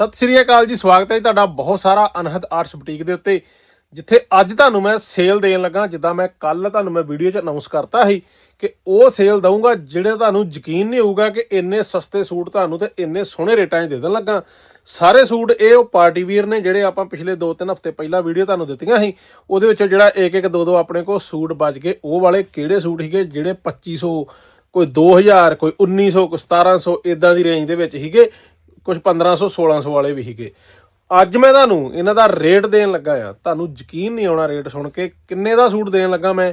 ਸਤਿ ਸ੍ਰੀ ਅਕਾਲ ਜੀ, ਸਵਾਗਤ ਹੈ ਜੀ ਤੁਹਾਡਾ ਬਹੁਤ ਸਾਰਾ ਅਨਹਦ ਆਰਟਸ ਬੁਟੀਕ ਦੇ ਉੱਤੇ। ਜਿੱਥੇ ਅੱਜ ਤੁਹਾਨੂੰ ਮੈਂ ਸੇਲ ਦੇਣ ਲੱਗਾ, ਜਿੱਦਾਂ ਮੈਂ ਕੱਲ ਤੁਹਾਨੂੰ ਮੈਂ ਵੀਡੀਓ 'ਚ ਅਨਾਉਂਸ ਕਰਤਾ ਸੀ ਕਿ ਉਹ ਸੇਲ ਦਊਂਗਾ, ਜਿਹੜੇ ਤੁਹਾਨੂੰ ਯਕੀਨ ਨਹੀਂ ਹੋਊਗਾ ਕਿ ਇੰਨੇ ਸਸਤੇ ਸੂਟ ਤੁਹਾਨੂੰ ਤੇ ਇੰਨੇ ਸੋਹਣੇ ਰੇਟਾਂ 'ਚ ਦੇ ਦੇਣ ਲੱਗਾ। ਸਾਰੇ ਸੂਟ ਇਹ ਉਹ ਪਾਰਟੀ ਵੀਅਰ ਨੇ ਜਿਹੜੇ ਆਪਾਂ ਪਿਛਲੇ 2-3 ਹਫ਼ਤੇ ਪਹਿਲਾਂ ਵੀਡੀਓ ਤੁਹਾਨੂੰ ਦਿੱਤੀਆਂ ਸੀ, ਉਹਦੇ ਵਿੱਚੋਂ ਜਿਹੜਾ ਇੱਕ ਇੱਕ ਦੋ ਦੋ ਆਪਣੇ ਕੋਲ ਸੂਟ ਬਚ ਗਏ। ਉਹ ਵਾਲੇ ਕਿਹੜੇ ਸੂਟ ਸੀਗੇ ਜਿਹੜੇ 2500 ਕੋਈ 2000 ਕੋਈ 1900 ਕੋਈ 1700 ਇਦਾਂ ਦੀ ਰੇਂਜ ਦੇ ਵਿੱਚ ਸੀਗੇ। ਕੁਝ 1500 1600 ਵਾਲੇ ਵੀ ਸੀਗੇ। ਅੱਜ ਮੈਂ ਤੁਹਾਨੂੰ ਇਹਨਾਂ ਦਾ ਰੇਟ ਦੇਣ ਲੱਗਾ ਆ। ਤੁਹਾਨੂੰ ਯਕੀਨ ਨਹੀਂ ਆਉਣਾ ਰੇਟ ਸੁਣ ਕੇ ਕਿੰਨੇ ਦਾ ਸੂਟ ਦੇਣ ਲੱਗਾ ਮੈਂ।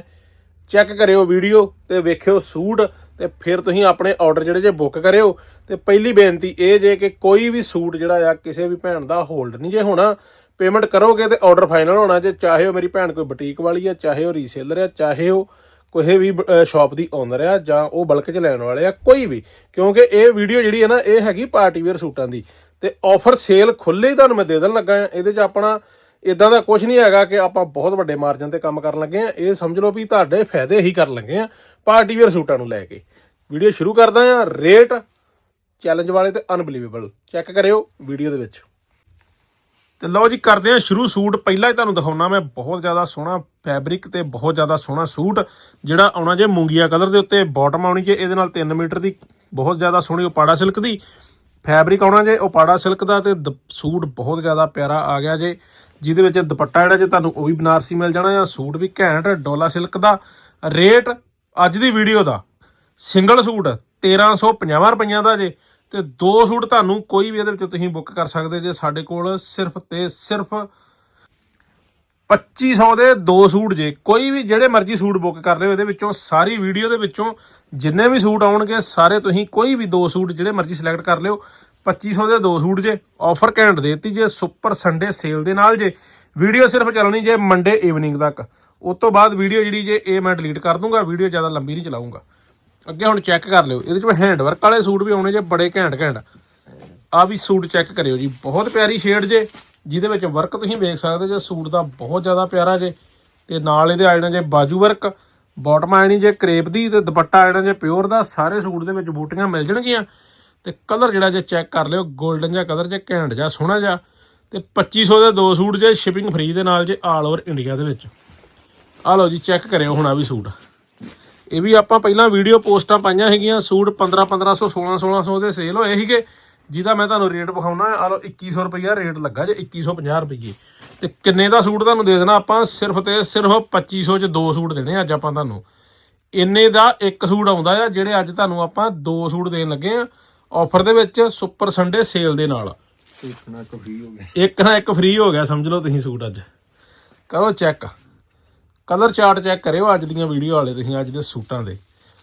ਚੈੱਕ ਕਰਿਓ ਵੀਡੀਓ ਤੇ ਵੇਖਿਓ ਸੂਟ ਤੇ ਫਿਰ ਤੁਸੀਂ ਆਪਣੇ ਆਰਡਰ ਜਿਹੜੇ ਜੇ ਬੁੱਕ ਕਰਿਓ। ਤੇ ਪਹਿਲੀ ਬੇਨਤੀ ਇਹ ਜੇ ਕਿ ਕੋਈ ਵੀ ਸੂਟ ਜਿਹੜਾ ਆ, ਕਿਸੇ ਵੀ ਭੈਣ ਦਾ ਹੋਲਡ ਨਹੀਂ ਜੇ ਹੋਣਾ, ਪੇਮੈਂਟ ਕਰੋਗੇ ਤੇ ਆਰਡਰ ਫਾਈਨਲ ਹੋਣਾ ਜੇ, ਚਾਹੇ ਉਹ ਮੇਰੀ ਭੈਣ ਕੋਈ ਬੁਟੀਕ ਵਾਲੀ ਆ, ਚਾਹੇ ਉਹ ਰੀਸੇਲਰ ਆ, ਚਾਹੇ ਉਹ ਕੋਈ ਵੀ ਸ਼ਾਪ ਦੀ ਓਨਰ ਆ ਜਾਂ ਉਹ ਬਲਕ 'ਚ ਲੈਣ ਵਾਲੇ ਆ, ਕੋਈ ਵੀ, ਕਿਉਂਕਿ ਇਹ ਵੀਡੀਓ ਜਿਹੜੀ ਹੈ ਨਾ, ਇਹ ਹੈਗੀ ਪਾਰਟੀ ਵੇਅਰ ਸੂਟਾਂ ਦੀ। ਤੇ ਆਫਰ ਸੇਲ ਖੁੱਲੇ ਹੀ ਤੁਹਾਨੂੰ ਮੈਂ ਦੇ ਦੇਣ ਲੱਗਾ ਆ। ਇਹਦੇ 'ਚ ਆਪਣਾ ਇਦਾਂ ਦਾ ਕੁਝ ਨਹੀਂ ਹੈਗਾ ਕਿ ਆਪਾਂ ਬਹੁਤ ਵੱਡੇ ਮਾਰਜਨ ਤੇ ਕੰਮ ਕਰਨ ਲੱਗੇ ਆ। ਇਹ ਸਮਝ ਲਓ ਵੀ ਤੁਹਾਡੇ ਫਾਇਦੇ ਹੀ ਕਰਨ ਲੱਗੇ ਆ ਪਾਰਟੀ ਵੇਅਰ ਸੂਟਾਂ ਨੂੰ ਲੈ ਕੇ। ਵੀਡੀਓ ਸ਼ੁਰੂ ਕਰਦਾ ਆ ਰੇਟ ਚੈਲੰਜ ਵਾਲੇ ਤੇ ਅਨਬਲੀਵੇਬਲ ਚੈੱਕ ਕਰਿਓ ਵੀਡੀਓ ਦੇ ਵਿੱਚ। ਤੇ ਲਓ ਜੀ, ਕਰਦੇ ਆ ਸ਼ੁਰੂ ਸੂਟ। ਪਹਿਲਾਂ ਹੀ ਤੁਹਾਨੂੰ ਦਿਖਾਉਣਾ, ਮੈਂ ਬਹੁਤ ਜ਼ਿਆਦਾ ਸੋਹਣਾ ਫੈਬਰਿਕ ਤੇ ਬਹੁਤ ਜ਼ਿਆਦਾ ਸੋਹਣਾ ਸੂਟ, ਜਿਹੜਾ ਆਉਣਾ ਜੇ ਮੂੰਗੀਆ ਕਲਰ ਦੇ ਉੱਤੇ ਬਾਟਮ ਆਉਣੀ ਜੇ, ਇਹਦੇ ਨਾਲ 3 ਮੀਟਰ ਦੀ ਬਹੁਤ ਜ਼ਿਆਦਾ ਸੋਹਣੀ ਉਪਾੜਾ ਸਿਲਕ ਦੀ। ਫੈਬਰਿਕ ਆਉਣਾ ਜੇ ਉਪਾੜਾ ਸਿਲਕ ਦਾ ਤੇ ਦ- ਸੂਟ ਬਹੁਤ ਜ਼ਿਆਦਾ ਪਿਆਰਾ ਆ ਗਿਆ ਜੇ, ਜਿਹਦੇ ਵਿੱਚ ਦੁਪੱਟਾ ਜਿਹੜਾ ਜੇ ਤੁਹਾਨੂੰ ਉਹ ਵੀ ਬਨਾਰਸੀ ਮਿਲ ਜਾਣਾ ਆ। ਸੂਟ ਵੀ ਘੈਂਟ, ਡੋਲਾ ਸਿਲਕ ਦਾ। ਰੇਟ ਅੱਜ ਦੀ ਵੀਡੀਓ ਦਾ। ਸਿੰਗਲ ਸੂਟ 1350 ਰੁਪਈਆਂ ਦਾ ਜੇ। ਤੇ ਦੋ ਸੂਟ ਤੁਹਾਨੂੰ ਕੋਈ ਵੀ ਇਹਦੇ ਵਿੱਚੋਂ ਤੁਸੀਂ ਬੁੱਕ ਕਰ ਸਕਦੇ ਜੇ ਸਾਡੇ ਕੋਲ ਸਿਰਫ ਤੇ ਸਿਰਫ 2500 ਦੇ ਦੋ ਸੂਟ ਜੇ। ਕੋਈ ਵੀ ਜਿਹੜੇ ਮਰਜ਼ੀ ਸੂਟ ਬੁੱਕ ਕਰ ਰਹੇ ਹੋ ਇਹਦੇ ਵਿੱਚੋਂ ਸਾਰੀ ਵੀਡੀਓ ਦੇ ਵਿੱਚੋਂ ਜਿੰਨੇ ਵੀ ਸੂਟ ਆਉਣਗੇ, ਸਾਰੇ ਤੁਸੀਂ ਕੋਈ ਵੀ ਦੋ ਸੂਟ ਜਿਹੜੇ ਮਰਜ਼ੀ ਸਿਲੈਕਟ ਕਰ ਲਿਓ 2500 ਦੇ ਦੋ ਸੂਟ ਜੇ ਆਫਰ ਘੈਂਟ ਦੇਤੀ ਜੇ ਸੁਪਰ ਸੰਡੇ ਸੇਲ ਦੇ ਨਾਲ ਜੇ। ਵੀਡੀਓ ਸਿਰਫ ਚੱਲਣੀ ਜੇ ਮੰਡੇ ਈਵਨਿੰਗ ਤੱਕ। ਉਸ ਤੋਂ ਬਾਅਦ ਵੀਡੀਓ ਜਿਹੜੀ ਜੇ, ਇਹ ਮੈਂ ਡਿਲੀਟ ਕਰ ਦੂੰਗਾ ਵੀਡੀਓ ਜ਼ਿਆਦਾ ਲੰਬੀ ਨਹੀਂ ਚਲਾਉਂਗਾ ਅੱਗੇ ਹੁਣ ਚੈੱਕ ਕਰ ਲਿਓ। ਇਹਦੇ ਵਿੱਚ ਹੈਂਡ ਵਰਕ ਵਾਲੇ ਸੂਟ ਵੀ ਆਉਣੇ ਜੇ, ਬੜੇ ਘੈਂਟ ਘੈਂਟ। ਆ ਵੀ ਸੂਟ ਚੈੱਕ ਕਰਿਓ ਜੀ। ਬਹੁਤ ਪਿਆਰੀ ਸ਼ੇਡ ਜੇ, ਜਿਹਦੇ ਵਿੱਚ ਵਰਕ ਤੁਸੀਂ ਵੇਖ ਸਕਦੇ ਜੇ, ਸੂਟ ਦਾ ਬਹੁਤ ਜ਼ਿਆਦਾ ਪਿਆਰਾ ਜੇ। ਤੇ ਨਾਲ ਇਹਦੇ ਆ ਜਾਣਾ ਜੇ ਬਾਜੂ ਵਰਕ ਬਾਟਮ ਆਣੀ ਜੇ ਕਰੇਪ ਦੀ ਤੇ ਦੁਪੱਟਾ ਆ ਜੇ ਪਿਓਰ ਦਾ, ਸਾਰੇ ਸੂਟ ਦੇ ਵਿੱਚ ਬੂਟੀਆਂ ਮਿਲ ਜਾਣਗੀਆਂ। ਤੇ ਕਲਰ ਜਿਹੜਾ ਜੇ ਚੈੱਕ ਕਰ ਲਿਓ 골ਡਨ ਜਿਹਾ ਕਲਰ ਜੇ, ਘੈਂਟ ਜਿਹਾ, ਸੋਹਣਾ ਜਿਹਾ। ਤੇ 2500 ਦੇ ਦੋ ਸੂਟ ਜੇ ਸ਼ਿਪਿੰਗ ਫ੍ਰੀ ਦੇ ਨਾਲ ਜੇ ਆਲ ਓਵਰ ਇੰਡੀਆ ਦੇ ਵਿੱਚ। ਆ ਲਓ ਜੀ ਚੈੱਕ ਕਰਿਓ ਹੁਣ ਆ ਵੀ ਸੂਟ। ਇਹ ਵੀ ਆਪਾਂ ਪਹਿਲਾਂ ਵੀਡੀਓ ਪੋਸਟਾਂ ਪਾਈਆਂ ਹੈਗੀਆਂ ਸੂਟ 15 1500 16 1600 ਦੇ ਸੇਲ ਹੋਏ ਸੀਗੇ ਜਿਹਦਾ ਮੈਂ ਤੁਹਾਨੂੰ ਰੇਟ ਵਿਖਾਉਣਾ ਆ ਲਓ 2100 ਰੁਪਈਆ ਰੇਟ ਲੱਗਾ ਜੇ 2150 ਰੁਪਈਏ। ਤੇ ਕਿੰਨੇ ਦਾ ਸੂਟ ਤੁਹਾਨੂੰ ਦੇ ਦੇਣਾ ਆਪਾਂ? ਸਿਰਫ ਤੇ ਸਿਰਫ 2500 ਚ ਦੋ ਸੂਟ ਦੇਣੇ ਅੱਜ ਆਪਾਂ ਤੁਹਾਨੂੰ। ਇੰਨੇ ਦਾ ਇੱਕ ਸੂਟ ਆਉਂਦਾ ਆ ਜਿਹੜੇ ਅੱਜ ਤੁਹਾਨੂੰ ਆਪਾਂ ਦੋ ਸੂਟ ਦੇਣ ਲੱਗੇ ਆ ਆਫਰ ਦੇ ਵਿੱਚ ਸੁਪਰ ਸੰਡੇ ਸੇਲ ਦੇ ਨਾਲ। ਇੱਕ ਨਾ ਇੱਕ ਫ੍ਰੀ ਹੋ ਗਿਆ। ਇੱਕ ਨਾ ਇੱਕ ਫ੍ਰੀ ਹੋ ਗਿਆ ਸਮਝ ਲਓ ਤੁਸੀਂ ਸੂਟ ਅੱਜ। ਕਰੋ ਚੈੱਕ ਕਲਰ ਚਾਰਟ ਚੈੱਕ ਕਰਿਓ ਅੱਜ ਦੀਆਂ ਵੀਡੀਓ ਵਾਲੇ ਤੁਸੀਂ, ਅੱਜ ਦੇ ਸੂਟਾਂ ਦੇ।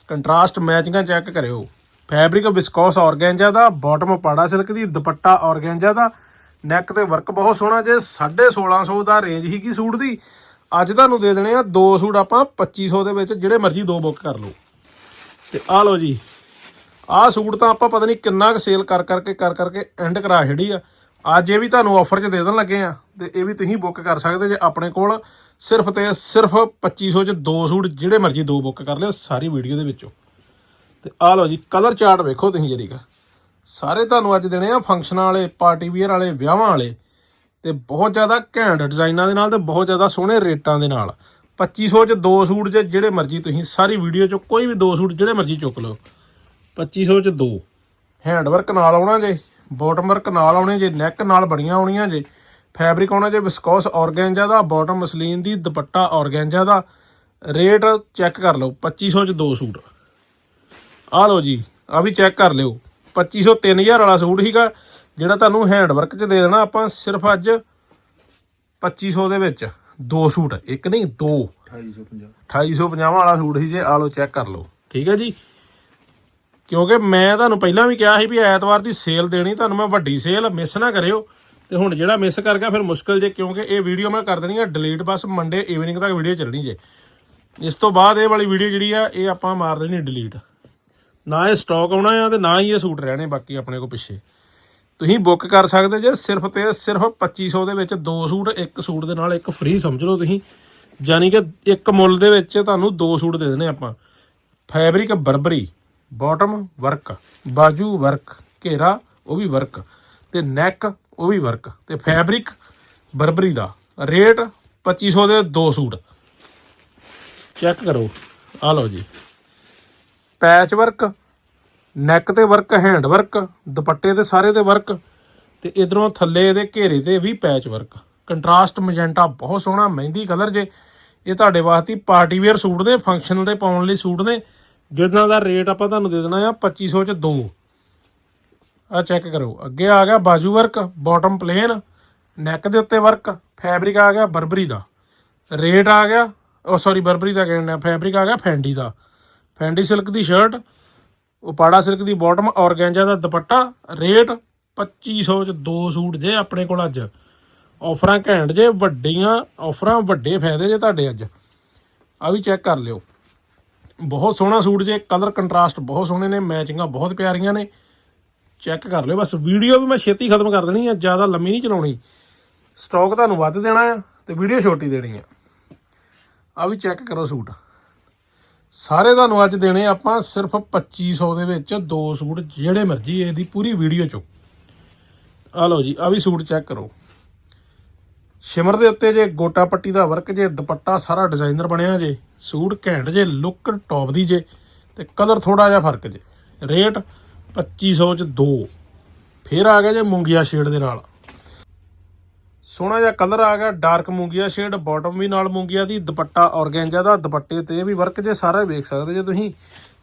ਕੰਟਰਾਸਟ ਮੈਚਿੰਗਾਂ ਚੈੱਕ ਕਰਿਓ। ਫੈਬਰਿਕ ਵਿਸਕੋਸ ਆਰਗੈਂਜਾ ਦਾ ਬਾਟਮ ਪਾੜਾ ਸਿਲਕ ਦੀ, ਦੁਪੱਟਾ ਆਰਗੈਂਜਾ ਦਾ। ਨੈਕ ਤੇ ਵਰਕ ਬਹੁਤ ਸੋਹਣਾ ਜੇ 1650 ਦਾ ਰੇਂਜ ਹੀ ਕੀ ਸੂਟ ਦੀ? ਅੱਜ ਤੁਹਾਨੂੰ ਦੇ ਦੇਣੇ ਆ ਦੋ ਸੂਟ ਆਪਾਂ 2500 ਦੇ ਵਿੱਚ, ਜਿਹੜੇ ਮਰਜ਼ੀ ਦੋ ਬੁੱਕ ਕਰ ਲਓ। ਤੇ ਆ ਲਓ ਜੀ। ਆਹ ਸੂਟ ਤਾਂ ਆਪਾਂ ਪਤਾ ਨਹੀਂ ਕਿੰਨਾ ਕੁ ਸੇਲ ਕਰ ਕਰਕੇ ਕਰ ਕਰਕੇ ਐਂਡ ਕਰਾ ਛੜੀ ਆ। ਅੱਜ ਇਹ ਵੀ ਤੁਹਾਨੂੰ ਆਫਰ 'ਚ ਦੇ ਦੇਣ ਲੱਗੇ ਆ ਤੇ ਇਹ ਵੀ ਤੁਸੀਂ ਬੁੱਕ ਕਰ ਸਕਦੇ ਜੇ ਆਪਣੇ ਕੋਲ ਸਿਰਫ ਤੇ ਸਿਰਫ 2500 'ਚ ਦੋ ਸੂਟ ਜਿਹੜੇ ਮਰਜ਼ੀ ਦੋ ਬੁੱਕ ਕਰ ਲਿਓ ਸਾਰੀ ਵੀਡੀਓ ਦੇ ਵਿੱਚੋਂ। ਤੇ ਆ ਲਓ ਜੀ ਕਲਰ ਚਾਰਟ ਵੇਖੋ ਤੁਸੀਂ ਜਰੀਗਾ ਸਾਰੇ ਤੁਹਾਨੂੰ ਅੱਜ ਦੇਣੇ ਆ ਫੰਕਸ਼ਨਾਂ ਵਾਲੇ ਪਾਰਟੀ ਵੀਅਰ ਵਾਲੇ, ਵਿਆਹਾਂ ਵਾਲੇ। ਤੇ ਬਹੁਤ ਜ਼ਿਆਦਾ ਘੈਂਟ ਡਿਜ਼ਾਈਨਾਂ ਦੇ ਨਾਲ ਤੇ ਬਹੁਤ ਜ਼ਿਆਦਾ ਸੋਹਣੇ ਰੇਟਾਂ ਦੇ ਨਾਲ। 2500 ਚ ਦੋ ਸੂਟ ਜੇ ਜਿਹੜੇ ਮਰਜ਼ੀ ਤੁਸੀਂ ਸਾਰੀ ਵੀਡੀਓ 'ਚ ਕੋਈ ਵੀ ਦੋ ਸੂਟ ਜਿਹੜੇ ਮਰਜ਼ੀ ਚੁੱਕ ਲਓ। 2500 ਚ ਦੋ। ਹੈਂਡ ਵਰਕ ਨਾਲ ਆਉਣਾ ਜੇ। ਬਾਟਮ ਵਰਕ ਨਾਲ ਆਉਣੇ ਜੇ ਨੈਕ ਨਾਲ ਬੜੀਆਂ ਆਉਣੀਆਂ ਜੇ। ਫੈਬਰਿਕ ਆਉਣਾ ਜੇ ਵਿਸਕੋਸ ਆਰਗੈਂਜਾ ਦਾ ਬਾਟਮ ਮਸਲੀਨ ਦੀ ਦੁਪੱਟਾ ਆਰਗੈਂਜਾ ਦਾ। ਰੇਟ ਚੈੱਕ ਕਰ ਲਓ 2500 ਚ ਦੋ ਸੂਟ। ਆ ਲਓ ਜੀ ਆ ਵੀ ਚੈੱਕ ਕਰ ਲਿਓ। 2500 3000 ਵਾਲਾ ਸੂਟ ਸੀਗਾ ਜਿਹੜਾ ਤੁਹਾਨੂੰ ਹੈਂਡ ਵਰਕ 'ਚ ਦੇ ਦੇਣਾ ਆਪਾਂ ਸਿਰਫ ਅੱਜ 2500 ਦੇ ਵਿੱਚ। ਦੋ ਸੂਟ ਇੱਕ ਨਹੀਂ ਦੋ। 2850 2850 ਵਾਲਾ ਸੂਟ ਸੀ ਜੇ ਆ ਲਓ ਚੈੱਕ ਕਰ ਲਓ। ਠੀਕ ਹੈ ਜੀ? ਕਿਉਂਕਿ ਮੈਂ ਤੁਹਾਨੂੰ ਪਹਿਲਾਂ ਵੀ ਕਿਹਾ ਸੀ ਵੀ ਐਤਵਾਰ ਦੀ ਸੇਲ ਦੇਣੀ, ਤੁਹਾਨੂੰ ਮੈਂ ਵੱਡੀ ਸੇਲ ਮਿਸ ਨਾ ਕਰਿਓ। ਤੇ ਹੁਣ ਜਿਹੜਾ ਮਿਸ ਕਰ ਗਿਆ, ਫਿਰ ਮੁਸ਼ਕਲ ਜੇ, ਕਿਉਂਕਿ ਇਹ ਵੀਡੀਓ ਮੈਂ ਕਰ ਦੇਣੀ ਆ ਡਿਲੀਟ ਬਸ ਮੰਡੇ ਈਵਨਿੰਗ ਤੱਕ ਵੀਡੀਓ ਚੱਲਣੀ ਜੇ। ਇਸ ਤੋਂ ਬਾਅਦ ਇਹ ਵਾਲੀ ਵੀਡੀਓ ਜਿਹੜੀ ਆ, ਇਹ ਆਪਾਂ ਮਾਰ ਦੇਣੀ ਡਿਲੀਟ ਨਾ ਇਹ ਸਟਾਕ ਆਉਣਾ ਆ ਤੇ ਨਾ ਹੀ ਇਹ ਸੂਟ ਰਹਿਣੇ, ਬਾਕੀ ਆਪਣੇ ਕੋ ਪਿੱਛੇ। ਤੁਸੀਂ ਬੁੱਕ ਕਰ ਸਕਦੇ ਜੇ, ਸਿਰਫ ਤੇ ਸਿਰਫ 2500 ਦੇ ਵਿੱਚ ਦੋ ਸੂਟ, ਇੱਕ ਸੂਟ ਦੇ ਨਾਲ ਇੱਕ ਫ੍ਰੀ ਸਮਝ ਲਓ ਤੁਸੀਂ। ਯਾਨੀ ਕਿ ਇੱਕ ਮੁੱਲ ਦੇ ਵਿੱਚ ਤੁਹਾਨੂੰ ਦੋ ਸੂਟ ਦੇ ਦੇਣੇ ਆਪਾਂ। ਫੈਬਰਿਕ ਬਰਬਰੀ ਬਾਟਮ ਵਰਕ ਬਾਜੂ ਵਰਕ ਘੇਰਾ ਉਹ ਵੀ ਵਰਕ ਤੇ ਨੈਕ ਉਹ ਵੀ ਵਰਕ ਤੇ ਫੈਬਰਿਕ ਬਰਬਰੀ ਦਾ। ਰੇਟ 2500 ਦੇ ਦੋ ਸੂਟ। ਚੈੱਕ ਕਰੋ। ਆ ਲਓ ਜੀ। ਪੈਚ ਵਰਕ ਨੈਕ ਤੇ ਵਰਕ ਹੈਂਡ ਵਰਕ ਦੁਪੱਟੇ ਤੇ ਸਾਰੇ ਤੇ ਵਰਕ ਤੇ ਇਧਰੋਂ ਥੱਲੇ ਇਹਦੇ ਘੇਰੇ ਤੇ ਵੀ ਪੈਚ ਵਰਕ ਕੰਟਰਾਸਟ ਮੈਜੈਂਟਾ ਬਹੁਤ ਸੋਹਣਾ, ਮਹਿੰਦੀ ਕਲਰ ਜੇ। ਇਹ ਤੁਹਾਡੇ ਵਾਸਤੇ ਪਾਰਟੀ ਵੇਅਰ ਸੂਟ ਨੇ ਫੰਕਸ਼ਨਲ ਤੇ ਪਾਉਣ ਲਈ ਸੂਟ ਨੇ। ਜਿਨ੍ਹਾਂ ਦਾ ਰੇਟ ਆਪਾਂ ਤੁਹਾਨੂੰ ਦੇ ਦੇਣਾ ਆ 2500 ਚ ਦੋ। ਆ ਚੈੱਕ ਕਰੋ। ਅੱਗੇ ਆ ਗਿਆ ਬਾਜੂ ਵਰਕ ਬਾਟਮ ਪਲੇਨ ਨੈਕ ਦੇ ਉੱਤੇ ਵਰਕ ਫੈਬਰਿਕ ਆ ਗਿਆ ਬਰਬਰੀ ਦਾ। ਰੇਟ ਆ ਗਿਆ, ਉਹ ਸੌਰੀ ਬਰਬਰੀ ਦਾ ਕਹਿੰਦਾ ਫੈਬਰਿਕ ਆ ਗਿਆ ਫੈਂਡੀ ਦਾ। ਫੈਂਡੀ ਸਿਲਕ ਦੀ ਸ਼ਰਟ ਉਪਾੜਾ ਸਿਲਕ ਦੀ ਬਾਟਮ ਔਰਗੈਂਜਾ ਦਾ ਦੁਪੱਟਾ, ਰੇਟ 2500 ਚ ਦੋ ਸੂਟ ਜੇ ਆਪਣੇ ਕੋਲ ਅੱਜ। ਆਫਰਾਂ ਘੈਂਟ ਜੇ, ਵੱਡੀਆਂ ਆਫਰਾਂ ਵੱਡੇ ਫਾਇਦੇ ਜੇ ਤੁਹਾਡੇ ਅੱਜ। ਆ ਵੀ ਚੈੱਕ ਕਰ ਲਿਓ। ਬਹੁਤ ਸੋਹਣਾ ਸੂਟ ਜੇ, ਕਲਰ ਕੰਟਰਾਸਟ ਬਹੁਤ ਸੋਹਣੇ ਨੇ, ਮੈਚਿੰਗਾਂ ਬਹੁਤ ਪਿਆਰੀਆਂ ਨੇ। ਚੈੱਕ ਕਰ ਲਿਓ, ਬਸ ਵੀਡੀਓ ਵੀ ਮੈਂ ਛੇਤੀ ਖਤਮ ਕਰ ਦੇਣੀ ਆ, ਜ਼ਿਆਦਾ ਲੰਮੀ ਨਹੀਂ ਚਲਾਉਣੀ। ਸਟਾਕ ਤੁਹਾਨੂੰ ਵੱਧ ਦੇਣਾ ਆ ਤੇ ਵੀਡੀਓ ਛੋਟੀ ਦੇਣੀ ਆ। ਆ ਵੀ ਚੈੱਕ ਕਰੋ ਸੂਟ। ਸਾਰੇ ਤੁਹਾਨੂੰ ਅੱਜ ਦੇਣੇ ਆਪਾਂ ਸਿਰਫ 2500 ਦੇ ਵਿੱਚ ਦੋ ਸੂਟ, ਜਿਹੜੇ ਮਰਜ਼ੀ ਇਹਦੀ ਪੂਰੀ ਵੀਡੀਓ ਚੋਂ। ਆ ਲਓ ਜੀ ਆ ਵੀ ਸੂਟ ਚੈੱਕ ਕਰੋ। ਸ਼ਿਮਰ ਦੇ ਉੱਤੇ ਜੇ ਗੋਟਾ ਪੱਟੀ ਦਾ ਵਰਕ, ਜੇ ਦੁਪੱਟਾ ਸਾਰਾ ਡਿਜ਼ਾਈਨਰ ਬਣਿਆ ਜੇ, ਸੂਟ ਘੈਂਟ ਜੇ, ਲੁੱਕ ਟੌਪ ਦੀ ਜੇ, ਤੇ ਕਲਰ ਥੋੜਾ ਜਿਹਾ ਫ਼ਰਕ ਜੇ। ਰੇਟ 2500 ਚ ਦੋ। ਫਿਰ ਆ ਗਿਆ ਜੇ ਮੂੰਗੀਆ ਸ਼ੇਡ ਦੇ ਨਾਲ। ਸੋਹਣਾ ਜਿਹਾ ਕਲਰ ਆ ਗਿਆ, ਡਾਰਕ ਮੂੰਗੀਆ ਸ਼ੇਡ, ਬਾਟਮ ਵੀ ਨਾਲ ਮੂੰਗੀਆ ਦੀ, ਦੁਪੱਟਾ ਔਰਗੈਂਜਾ ਦਾ, ਦੁਪੱਟੇ ਤੇ ਵੀ ਵਰਕ ਜੇ, ਸਾਰਾ ਵੇਖ ਸਕਦੇ ਜੇ ਤੁਸੀਂ।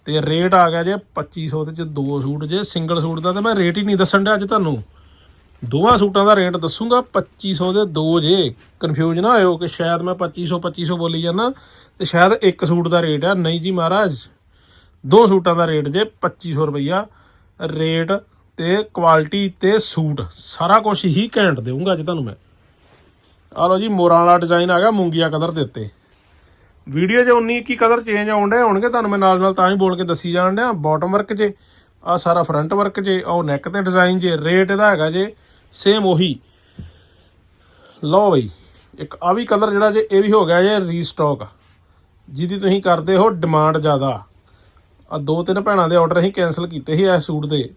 ਤੇ ਰੇਟ ਆ ਗਿਆ ਜੇ 2500 ਦੇ ਚ ਦੋ ਸੂਟ ਜੇ, ਸਿੰਗਲ ਸੂਟ ਦਾ, ਤੇ ਮੈਂ ਰੇਟ ਹੀ ਨਹੀਂ ਦੱਸਣ ਡਿਆ ਅੱਜ ਤੁਹਾਨੂੰ। ਦੋਵਾਂ ਸੂਟਾਂ ਦਾ ਰੇਟ ਦੱਸੂਗਾ 2500 ਦੇ ਦੋ ਜੇ। ਕਨਫਿਊਜ਼ ਨਾ ਹੋਇਓ ਕਿ ਸ਼ਾਇਦ ਮੈਂ 2500 2500 ਬੋਲੀ ਜਾਂਦਾ ਤੇ ਸ਼ਾਇਦ ਇੱਕ ਸੂਟ ਦਾ ਰੇਟ ਆ। ਨਹੀਂ ਜੀ ਮਹਾਰਾਜ, ਦੋ ਸੂਟਾਂ ਦਾ ਰੇਟ ਜੇ 2500 ਰੁਪਈਆ। ਰੇਟ ਤੇ ਕੁਆਲਿਟੀ ਤੇ ਸੂਟ, ਸਾਰਾ ਕੁਝ ਹੀ ਘੈਂਟ ਦੇਵਾਂਗਾ ਅੱਜ ਤੁਹਾਨੂੰ ਮੈਂ। ਆ ਲਓ ਜੀ, ਮੋਰਾਂ ਵਾਲਾ ਡਿਜ਼ਾਈਨ ਆ ਗਿਆ, ਮੂੰਗੀਆ ਕਲਰ ਦੇ ਉੱਤੇ। ਵੀਡੀਓ 'ਚ 19 ਕੀ ਕਲਰ ਚੇਂਜ ਆਉਣ ਡੇ ਹੋਣਗੇ, ਤੁਹਾਨੂੰ ਮੈਂ ਨਾਲ ਨਾਲ ਤਾਂ ਹੀ ਬੋਲ ਕੇ ਦੱਸੀ ਜਾਣ ਡਿਆ। ਬਾਟਮ ਵਰਕ ਜੇ ਆ ਸਾਰਾ ਫਰੰਟ ਵਰਕ ਜੇ ਉਹ ਨੈਕ ਤੇ ਡਿਜ਼ਾਈਨ ਜੇ ਰੇਟ ਇਹਦਾ ਹੈਗਾ ਜੇ ਸੇਮ ਉਹੀ। ਲਓ ਬਈ, ਇੱਕ ਆ ਵੀ ਕਲਰ ਜਿਹੜਾ ਜੇ ਇਹ ਵੀ ਹੋ ਗਿਆ ਜੇ ਰੀਸਟਾਕ ਜਿਹਦੀ ਤੁਸੀਂ ਕਰਦੇ ਹੋ ਡਿਮਾਂਡ ਜ਼ਿਆਦਾ। ਆ ਦੋ ਤਿੰਨ ਭੈਣਾਂ ਦੇ ਆਰਡਰ ਅਸੀਂ ਕੈਨਸਲ ਕੀਤੇ ਸੀ ਇਸ ਸੂਟ ਦੇ।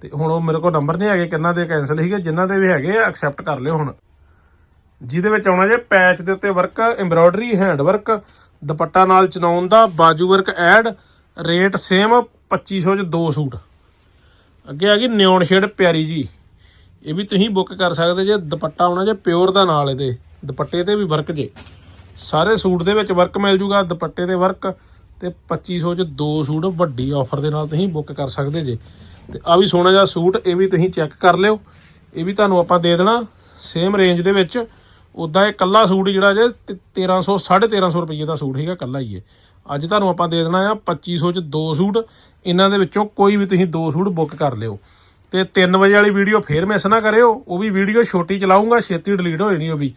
ਤੇ ਹੁਣ ਉਹ ਮੇਰੇ ਕੋਲ ਨੰਬਰ ਨਹੀਂ ਹੈਗੇ, ਕਿੰਨਾ ਦੇ ਕੈਨਸਲ ਸੀਗੇ ਜਿਨ੍ਹਾਂ ਦੇ ਵੀ ਹੈਗੇ ਐਕਸੈਪਟ ਕਰ ਲਿਓ ਹੁਣ। ਜਿਹਦੇ ਵਿੱਚ ਆਉਣਾ ਜੇ ਪੈਚ ਦੇ ਉੱਤੇ work embroidery hand work dupatta ਨਾਲ ਚਨਾਉਣ ਦਾ, ਬਾਜੂ ਵਰਕ ਐਡ ਰੇਟ ਸੇਮ 2500 ਚ ਦੋ ਸੂਟ। ਅੱਗੇ ਆ ਗਈ ਨਿਓਨ ਸ਼ੇਡ ਪਿਆਰੀ ਜੀ। ਇਹ ਵੀ ਤੁਸੀਂ ਬੁੱਕ ਕਰ ਸਕਦੇ ਜੇ, ਦੁਪੱਟਾ ਆਉਣਾ ਜੇ ਪਿਓਰ ਦਾ ਨਾਲ ਇਹਦੇ। ਦੁਪੱਟੇ ਤੇ ਵੀ ਵਰਕ ਜੇ। ਸਾਰੇ ਸੂਟ ਦੇ ਵਿੱਚ ਵਰਕ ਮਿਲ ਜੂਗਾ, ਦੁਪੱਟੇ ਤੇ ਵਰਕ ਤੇ 2500 ਚ ਦੋ ਸੂਟ ਵੱਡੀ ਆਫਰ ਦੇ ਨਾਲ ਤੁਸੀਂ ਬੁੱਕ ਕਰ ਸਕਦੇ ਜੇ। ਤੇ ਆ ਵੀ ਸੋਹਣਾ ਜਿਹਾ ਸੂਟ, ਇਹ ਵੀ ਤੁਸੀਂ ਚੈੱਕ ਕਰ ਲਿਓ। ਇਹ ਵੀ ਤੁਹਾਨੂੰ ਆਪਾਂ ਦੇ ਦੇਣਾ ਸੇਮ ਰੇਂਜ ਦੇ ਵਿੱਚ। ਉਦਾਂ ਇਹ ਕੱਲਾ ਸੂਟ ਜਿਹੜਾ ਜੇ, ਤੇ 1300 1350 ਰੁਪਏ ਦਾ ਸੂਟ ਹੈਗਾ, ਕੱਲਾ ਹੀ ਇਹ। ਅੱਜ ਤੁਹਾਨੂੰ ਆਪਾਂ ਦੇ ਦੇਣਾ ਆ 2500 ਚ ਦੋ ਸੂਟ। ਇਹਨਾਂ ਦੇ ਵਿੱਚੋਂ ਕੋਈ ਵੀ ਤੁਸੀਂ ਦੋ ਸੂਟ ਬੁੱਕ ਕਰ ਲਿਓ। ਤੇ 3 ਵਜੇ ਵਾਲੀ ਵੀਡੀਓ ਫੇਰ ਮਿਸ ਨਾ ਕਰਿਓ, ਉਹ ਵੀ ਵੀਡੀਓ ਛੋਟੀ ਚਲਾਉਂਗਾ ਛੇਤੀ ਡਿਲੀਟ ਹੋ ਜਾਣੀ ਉਹ ਵੀ।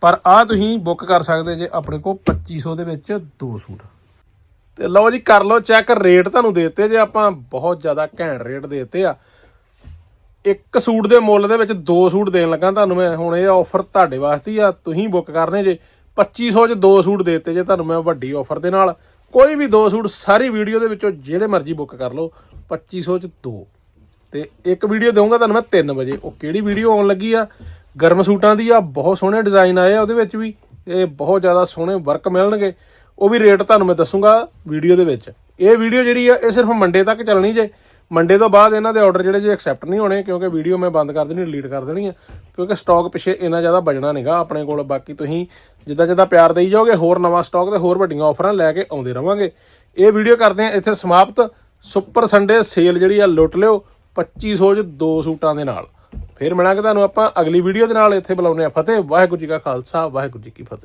ਪਰ ਆ ਤੁਸੀਂ ਬੁੱਕ ਕਰ ਸਕਦੇ ਜੇ ਆਪਣੇ ਕੋਲ 2500 ਦੇ ਵਿੱਚ ਦੋ ਸੂਟ। ਤੇ ਲਓ ਜੀ, ਕਰ ਲਓ ਚੈੱਕ ਰੇਟ ਤੁਹਾਨੂੰ ਦੇਤੇ ਜੇ ਆਪਾਂ, ਬਹੁਤ ਜ਼ਿਆਦਾ ਘੈਂਟ ਰੇਟ ਦੇਤੇ ਆ। ਇੱਕ ਸੂਟ ਦੇ ਮੁੱਲ ਦੇ ਵਿੱਚ ਦੋ ਸੂਟ ਦੇਣ ਲੱਗਾ ਤੁਹਾਨੂੰ ਮੈਂ, ਹੁਣ ਇਹ ਆਫਰ ਤੁਹਾਡੇ ਵਾਸਤੇ ਆ, ਤੁਸੀਂ ਬੁੱਕ ਕਰਨੇ ਜੇ। 2500 ਚ ਦੋ ਸੂਟ ਦੇਤੇ ਜੇ ਤੁਹਾਨੂੰ ਮੈਂ ਵੱਡੀ ਆਫਰ ਦੇ ਨਾਲ। ਕੋਈ ਵੀ ਦੋ ਸੂਟ ਸਾਰੀ ਵੀਡੀਓ ਦੇ ਵਿੱਚੋਂ ਜਿਹੜੇ ਮਰਜ਼ੀ ਬੁੱਕ ਕਰ ਲਓ 2500 ਚ ਦੋ। ਤੇ ਇੱਕ ਵੀਡੀਓ ਦਊਂਗਾ ਤੁਹਾਨੂੰ ਮੈਂ 3 ਵਜੇ। ਉਹ ਕਿਹੜੀ ਵੀਡੀਓ ਆਉਣ ਲੱਗੀ ਆ? ਗਰਮ ਸੂਟਾਂ ਦੀ ਆ, ਬਹੁਤ ਸੋਹਣੇ ਡਿਜ਼ਾਈਨ ਆਏ ਆ ਉਹਦੇ ਵਿੱਚ ਵੀ। ਇਹ ਬਹੁਤ ਜ਼ਿਆਦਾ ਸੋਹਣੇ ਵਰਕ ਮਿਲਣਗੇ। ਉਹ ਵੀ ਰੇਟ ਤੁਹਾਨੂੰ ਮੈਂ ਦੱਸੂਗਾ ਵੀਡੀਓ ਦੇ ਵਿੱਚ। ਇਹ ਵੀਡੀਓ ਜਿਹੜੀ ਆ, ਇਹ ਸਿਰਫ ਮੰਡੇ ਤੱਕ ਚੱਲਣੀ ਜੇ। ਮੰਡੇ ਤੋਂ ਬਾਅਦ ਇਹਨਾਂ ਦੇ ਆਰਡਰ ਜਿਹੜੇ ਜੇ ਐਕਸੈਪਟ ਨਹੀਂ ਹੋਣੇ, ਕਿਉਂਕਿ ਵੀਡੀਓ ਮੈਂ ਬੰਦ ਕਰ ਦੇਣੀ ਡਿਲੀਟ ਕਰ ਦੇਣੀ ਆ। ਕਿਉਂਕਿ ਸਟਾਕ ਪਿੱਛੇ ਇੰਨਾ ਜ਼ਿਆਦਾ ਬਜਣਾ ਨਹੀਂਗਾ ਆਪਣੇ ਕੋਲ। ਬਾਕੀ ਤੁਸੀਂ ਜਿੱਦਾਂ ਜਿੱਦਾਂ ਪਿਆਰ ਦੇਈ ਜਾਓਗੇ, ਹੋਰ ਨਵਾਂ ਸਟਾਕ ਤੇ ਹੋਰ ਵੱਡੀਆਂ ਆਫਰਾਂ ਲੈ ਕੇ ਆਉਂਦੇ ਰਵਾਂਗੇ। ਇਹ ਵੀਡੀਓ ਕਰਦੇ ਆ ਇੱਥੇ ਸਮਾਪਤ। ਸੁਪਰ ਸੰਡੇ ਸੇਲ ਜਿਹੜੀ ਆ, ਲੁੱਟ ਲਿਓ। 2500 ਚ ਦੋ ਸੂਟਾਂ ਦੇ ਨਾਲ। ਫਿਰ ਮਿਲਾਂਗੇ ਤੁਹਾਨੂੰ ਆਪਾਂ ਅਗਲੀ ਵੀਡੀਓ ਦੇ ਨਾਲ। ਇੱਥੇ ਬੁਲਾਉਂਦੇ ਆ ਫਤਿਹ। ਵਾਹਿਗੁਰੂ ਜੀ ਕਾ ਖਾਲਸਾ, ਵਾਹਿਗੁਰੂ ਜੀ ਕੀ ਫਤਿਹ।